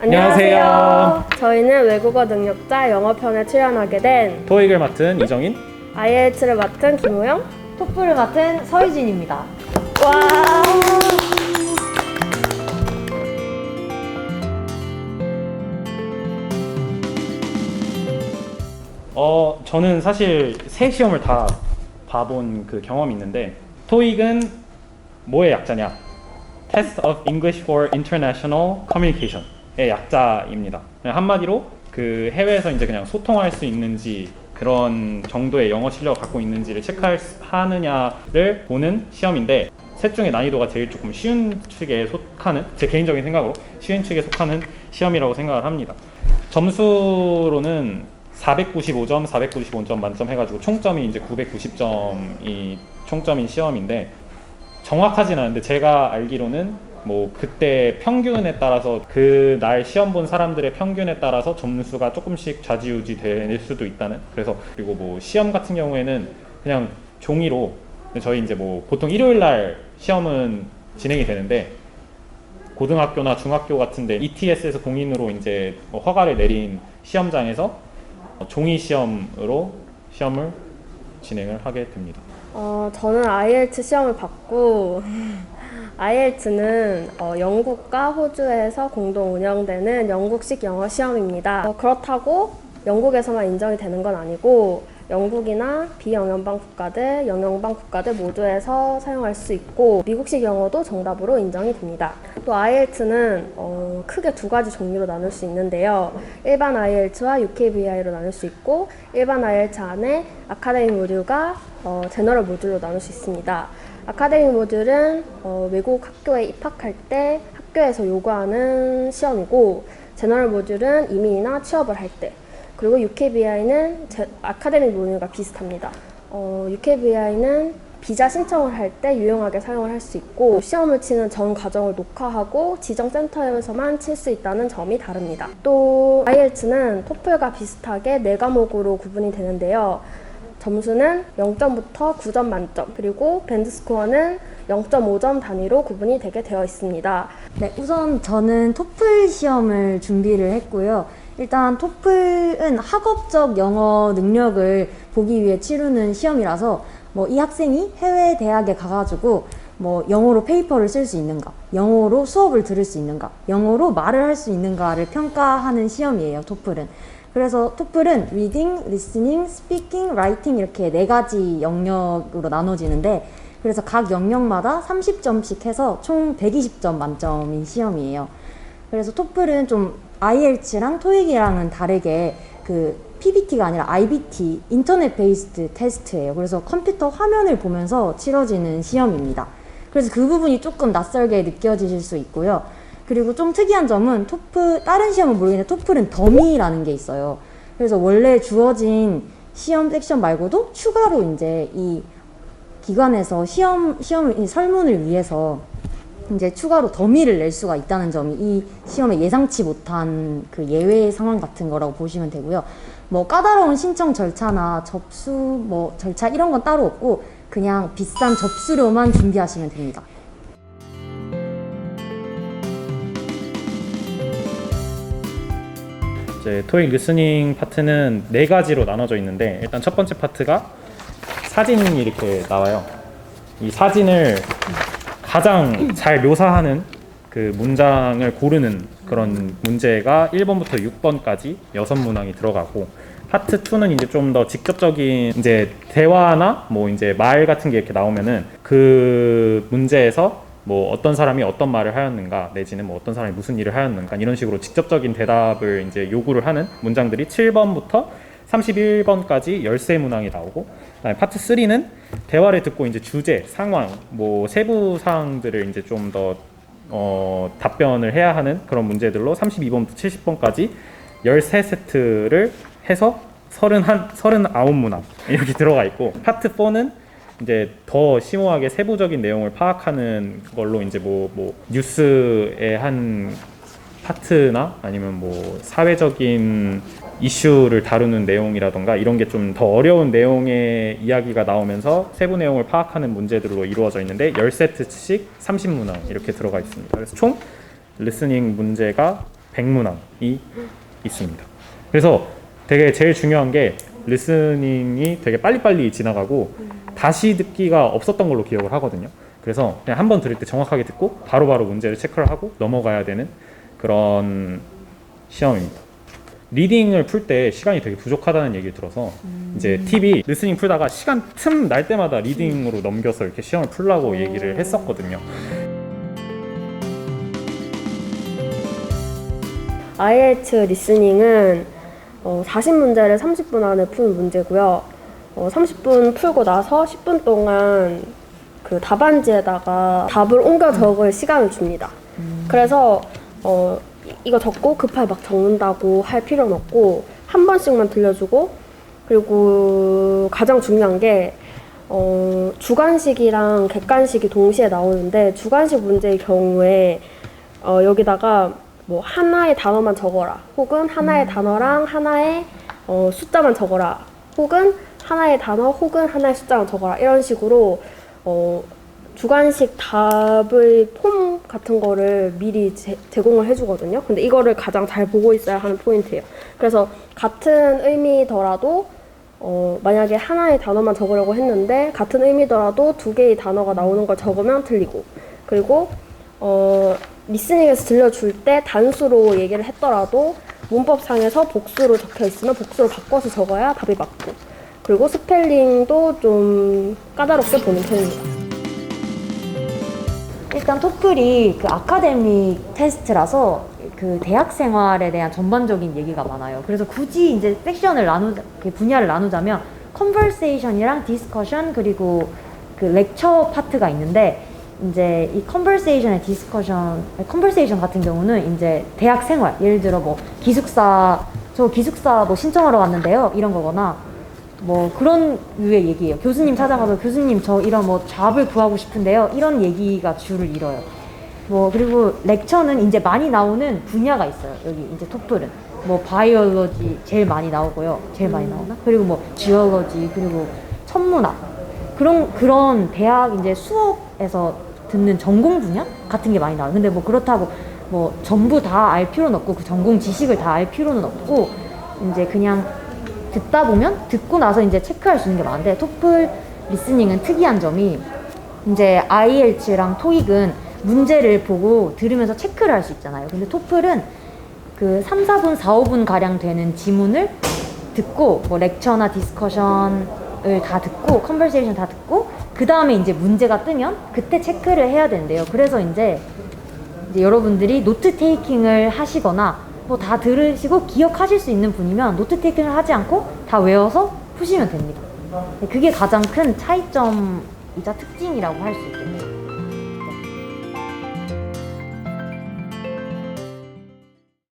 안녕하세요. 저희는 외국어 능력자 영어편에 출연하게 된 토익을 맡은 이정인. IELTS를 맡은 김호영. 토플을 맡은 서희진입니다. 와. 어, 저는 사실 세 시험을 다 봐본 그 경험이 있는데 토익은 뭐의 약자냐? Test of English for International Communication의 약자입니다. 한마디로 그 해외에서 이제 그냥 소통할 수 있는지 그런 정도의 영어 실력을 갖고 있는지를 체크하느냐를 보는 시험인데 셋 중에 난이도가 제일 조금 쉬운 축에 속하는 제 개인적인 생각으로 쉬운 축에 속하는 시험이라고 생각을 합니다. 점수로는 495점, 495점 만점 해가지고 총점이 이제 990점이 총점인 시험인데 정확하진 않은데 제가 알기로는 뭐 그때 평균에 따라서 그 날 시험 본 사람들의 평균에 따라서 점수가 조금씩 좌지우지 될 수도 있다는 그래서 그리고 뭐 시험 같은 경우에는 그냥 종이로 저희 이제 뭐 보통 일요일 날 시험은 진행이 되는데 고등학교나 중학교 같은데 ETS에서 공인으로 이제 뭐 허가를 내린 시험장에서 종이 시험으로 시험을 진행을 하게 됩니다. 어, 저는 IELTS 시험을 받고 IELTS는 어, 영국과 호주에서 공동 운영되는 영국식 영어 시험입니다. 어, 그렇다고 영국에서만 인정이 되는 건 아니고 영국이나 비영연방 국가들, 영연방 국가들 모두에서 사용할 수 있고 미국식 영어도 정답으로 인정이 됩니다. 또 IELTS는 어, 크게 두 가지 종류로 나눌 수 있는데요. 일반 IELTS와 UKVI로 나눌 수 있고 일반 IELTS 안에 아카데미 모듈과 어, 제너럴 모듈로 나눌 수 있습니다. 아카데미 모듈은 어, 외국 학교에 입학할 때 학교에서 요구하는 시험이고 제너럴 모듈은 이민이나 취업을 할 때 그리고 UKVI는 제, 아카데미 모듈과 비슷합니다. 어, UKVI는 비자 신청을 할 때 유용하게 사용을 할 수 있고 시험을 치는 전 과정을 녹화하고 지정 센터에서만 칠 수 있다는 점이 다릅니다. 또 IELTS는 토플과 비슷하게 네 과목으로 구분이 되는데요. 점수는 0점부터 9점 만점, 그리고 밴드 스코어는 0.5점 단위로 구분이 되게 되어 있습니다. 네, 우선 저는 토플 시험을 준비를 했고요. 일단 토플은 학업적 영어 능력을 보기 위해 치르는 시험이라서 뭐 이 학생이 해외 대학에 가가지고 뭐 영어로 페이퍼를 쓸 수 있는가, 영어로 수업을 들을 수 있는가, 영어로 말을 할 수 있는가를 평가하는 시험이에요, 토플은. 그래서 토플은 reading, listening, speaking, writing 이렇게 네 가지 영역으로 나눠지는데 그래서 각 영역마다 30점씩 해서 총 120점 만점인 시험이에요. 그래서 토플은 좀 IELTS랑 토익이랑은 다르게 그 PBT가 아니라 IBT, 인터넷 베이스드 테스트예요. 그래서 컴퓨터 화면을 보면서 치러지는 시험입니다. 그래서 그 부분이 조금 낯설게 느껴지실 수 있고요. 그리고 좀 특이한 점은 토플, 다른 시험은 모르겠는데 토플은 더미라는 게 있어요. 그래서 원래 주어진 시험 섹션 말고도 추가로 이제 이 기관에서 시험, 시험, 이 설문을 위해서 이제 추가로 더미를 낼 수가 있다는 점이 이 시험에 예상치 못한 그 예외 상황 같은 거라고 보시면 되고요. 뭐 까다로운 신청 절차나 접수 뭐 절차 이런 건 따로 없고 그냥 비싼 접수료만 준비하시면 됩니다. 이제 토익 리스닝 파트는 네 가지로 나눠져 있는데 일단 첫 번째 파트가 사진이 이렇게 나와요. 이 사진을 가장 잘 묘사하는 그 문장을 고르는 그런 문제가 1번부터 6번까지 여섯 문항이 들어가고 파트 2는 이제 좀 더 직접적인 이제 대화나 뭐 이제 말 같은 게 이렇게 나오면은 그 문제에서 뭐 어떤 사람이 어떤 말을 하였는가 내지는 뭐 어떤 사람이 무슨 일을 하였는가 이런 식으로 직접적인 대답을 이제 요구를 하는 문장들이 7번부터 31번까지 13문항이 나오고 그다음에 파트 3는 대화를 듣고 이제 주제, 상황, 뭐 세부 사항들을 이제 좀더 어, 답변을 해야 하는 그런 문제들로 32번부터 70번까지 13세트를 해서 31, 39문항 이렇게 들어가 있고 파트 4는 이제 더 심오하게 세부적인 내용을 파악하는 걸로 이제 뭐, 뭐 뉴스의 한 파트나 아니면 뭐 사회적인 이슈를 다루는 내용이라던가 이런 게 좀 더 어려운 내용의 이야기가 나오면서 세부 내용을 파악하는 문제들로 이루어져 있는데 10세트씩 30문항 이렇게 들어가 있습니다. 그래서 총 리스닝 문제가 백문항이 있습니다. 그래서 되게 제일 중요한 게 리스닝이 되게 빨리빨리 지나가고 다시 듣기가 없었던 걸로 기억을 하거든요. 그래서 그냥 한 번 들을 때 정확하게 듣고 바로 바로 문제를 체크를 하고 넘어가야 되는 그런 시험입니다. 리딩을 풀 때 시간이 되게 부족하다는 얘기를 들어서 이제 팁이 리스닝 풀다가 시간 틈 날 때마다 리딩으로 넘겨서 이렇게 시험을 풀라고 얘기를 했었거든요. IELTS 리스닝은 어, 40문제를 30분 안에 푸는 문제고요. 어, 30분 풀고 나서 10분 동안 그 답안지에다가 답을 옮겨 적을 시간을 줍니다. 그래서 어, 이- 이거 적고 급하게 막 적는다고 할 필요는 없고 한 번씩만 들려주고 그리고 가장 중요한 게 어, 주관식이랑 객관식이 동시에 나오는데 주관식 문제의 경우에 어, 여기다가 뭐 하나의 단어만 적어라. 혹은 하나의 단어랑 하나의 어, 숫자만 적어라. 혹은 하나의 단어 혹은 하나의 숫자만 적어라 이런 식으로 어, 주관식 답의 폼 같은 거를 미리 제, 제공을 해주거든요. 근데 이거를 가장 잘 보고 있어야 하는 포인트예요. 그래서 같은 의미더라도 어, 만약에 하나의 단어만 적으려고 했는데 같은 의미더라도 두 개의 단어가 나오는 걸 적으면 틀리고 그리고 어, 리스닝에서 들려줄 때 단수로 얘기를 했더라도 문법상에서 복수로 적혀 있으면 복수로 바꿔서 적어야 답이 맞고 그리고 스펠링도 좀 까다롭게 보는 편입니다. 일단 토플이 그 아카데믹 테스트라서 그 대학 생활에 대한 전반적인 얘기가 많아요. 그래서 굳이 이제 섹션을 나누자, 그 분야를 나누자면 컨버세이션이랑 디스커션 그리고 그 렉처 파트가 있는데 이제 이 컨버세이션의 디스커션, 컨버세이션 같은 경우는 이제 대학 생활, 예를 들어 뭐 기숙사, 저 기숙사 뭐 신청하러 왔는데요. 이런 거거나 뭐 그런 류의 얘기예요. 교수님 찾아가서 교수님 저 이런 뭐 잡을 구하고 싶은데요. 이런 얘기가 줄을 이뤄요. 뭐 그리고 렉처는 이제 많이 나오는 분야가 있어요. 여기 이제 토플은 뭐 바이올로지 제일 많이 나오고요. 제일 많이 나오나? 그리고 뭐 지올로지 그리고 천문학 그런 그런 대학 이제 수업에서 듣는 전공 분야 같은 게 많이 나와요. 근데 뭐 그렇다고 뭐 전부 다 알 필요는 없고 그 전공 지식을 다 알 필요는 없고 이제 그냥 듣다 보면 듣고 나서 이제 체크할 수 있는 게 많은데 토플 리스닝은 특이한 점이 이제 IELTS랑 토익은 문제를 보고 들으면서 체크를 할 수 있잖아요. 근데 토플은 그 3, 4분, 4, 5분 가량 되는 지문을 듣고 뭐 렉처나 디스커션을 다 듣고 컨버세이션 다 듣고 그 다음에 이제 문제가 뜨면 그때 체크를 해야 되는데요. 그래서 이제 이제 여러분들이 노트 테이킹을 하시거나 뭐 다 들으시고 기억하실 수 있는 분이면 노트 테이킹을 하지 않고 다 외워서 푸시면 됩니다. 네, 그게 가장 큰 차이점이자 특징이라고 할 수 있겠네요.